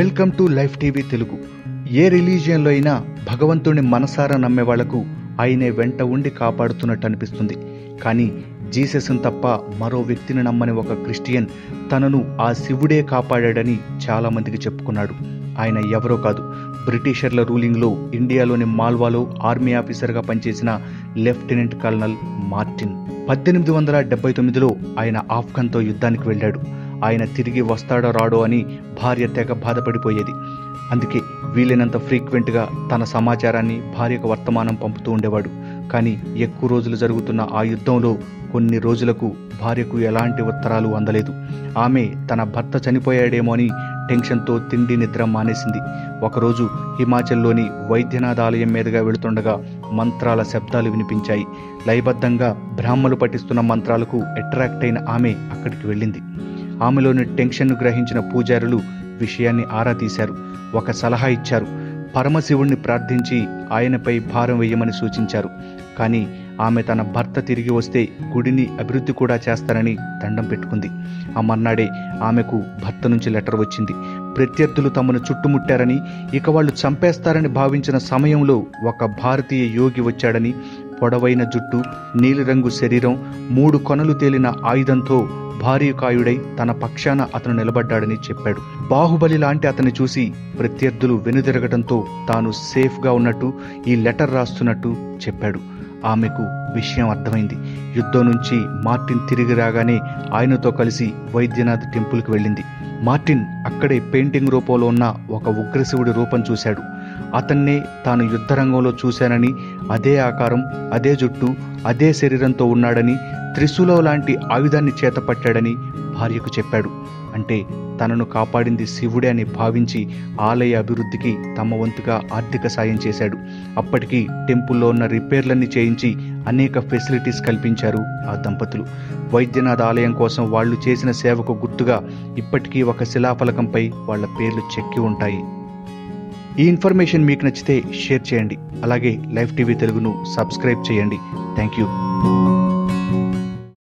Welcome to Life TV Telugu. ఏ రిలీజియన్లో అయినా భగవంతుని మనసారా నమ్మే వాళ్ళకు ఆయనే వెంట ఉండి కాపాడుతున్నట్టు అనిపిస్తుంది. కానీ జీసస్ను తప్ప మరో వ్యక్తిని నమ్మని ఒక క్రిస్టియన్ తనను ఆ శివుడే కాపాడాడని చాలామందికి చెప్పుకున్నాడు. ఆయన ఎవరో కాదు. బ్రిటిషర్ల రూలింగ్లో ఇండియాలోని మాల్వాలో ఆర్మీ ఆఫీసర్గా పనిచేసిన లెఫ్టినెంట్ కల్నల్ మార్టిన్. పద్దెనిమిది వందల డెబ్బై తొమ్మిదిలో ఆయన ఆఫ్ఘన్తో యుద్ధానికి వెళ్ళాడు. ఆయన తిరిగి వస్తాడో రాడో అని భార్య తెగ బాధపడిపోయేది. అందుకే వీలైనంత ఫ్రీక్వెంట్గా తన సమాచారాన్ని భార్యకు వర్తమానం పంపుతూ ఉండేవాడు. కానీ ఎక్కువ రోజులు జరుగుతున్న ఆ యుద్ధంలో కొన్ని రోజులకు భార్యకు ఎలాంటి ఉత్తరాలు అందలేదు. ఆమె తన భర్త చనిపోయాడేమో అని టెన్షన్తో తిండి నిద్ర మానేసింది. ఒకరోజు హిమాచల్లోని వైద్యనాథ ఆలయం మీదుగా వెళుతుండగా మంత్రాల శబ్దాలు వినిపించాయి. లయబద్ధంగా బ్రాహ్మలు పఠిస్తున్న మంత్రాలకు అట్రాక్ట్ అయిన ఆమె అక్కడికి వెళ్ళింది. ఆమెలోని టెన్షన్ను గ్రహించిన పూజారులు విషయాన్ని ఆరా తీశారు. ఒక సలహా ఇచ్చారు. పరమశివుణ్ణి ప్రార్థించి ఆయనపై భారం వేయమని సూచించారు. కానీ ఆమె తన భర్త తిరిగి వస్తే గుడిని అభివృద్ధి కూడా చేస్తారని దండం పెట్టుకుంది. ఆ మర్నాడే ఆమెకు భర్త నుంచి లెటర్ వచ్చింది. ప్రత్యర్థులు తమను చుట్టుముట్టారని ఇక వాళ్ళు చంపేస్తారని భావించిన సమయంలో ఒక భారతీయ యోగి వచ్చాడని పొడవైన జుట్టు నీలిరంగు శరీరం మూడు కొనలు తేలిన ఆయుధంతో భార్యకాయుడై తన పక్షాన అతను నిలబడ్డాడని చెప్పాడు. బాహుబలి లాంటి అతన్ని చూసి ప్రత్యర్థులు వెనుదిరగటంతో తాను సేఫ్గా ఉన్నట్టు ఈ లెటర్ రాస్తున్నట్టు చెప్పాడు. ఆమెకు విషయం అర్థమైంది. యుద్ధం నుంచి మార్టిన్ తిరిగి రాగానే ఆయనతో కలిసి వైద్యనాథ్ టెంపుల్కి వెళ్ళింది. మార్టిన్ అక్కడే పెయింటింగ్ రూపంలో ఉన్న ఒక ఉగ్రశివుడి రూపం చూశాడు. అతన్నే తాను యుద్ధరంగంలో చూశానని అదే ఆకారం అదే జుట్టు అదే శరీరంతో ఉన్నాడని త్రిశూలం లాంటి ఆయుధాన్ని చేతపట్టాడని భార్యకు చెప్పాడు. అంటే తనను కాపాడింది శివుడే అని భావించి ఆలయ అభివృద్ధికి తమ వంతుగా ఆర్థిక సాయం చేశాడు. అప్పటికి టెంపుల్లో ఉన్న రిపేర్లన్నీ చేయించి అనేక ఫెసిలిటీస్ కల్పించారు ఆ దంపతులు. వైద్యనాథ్ ఆలయం కోసం వాళ్ళు చేసిన సేవకు గుర్తుగా ఇప్పటికీ ఒక శిలాఫలకంపై వాళ్ళ పేర్లు చెక్కి ఉంటాయి. ఈ ఇన్ఫర్మేషన్ మీకు నచ్చితే షేర్ చేయండి. అలాగే లైవ్ టీవీ తెలుగును సబ్స్క్రైబ్ చేయండి. Thank you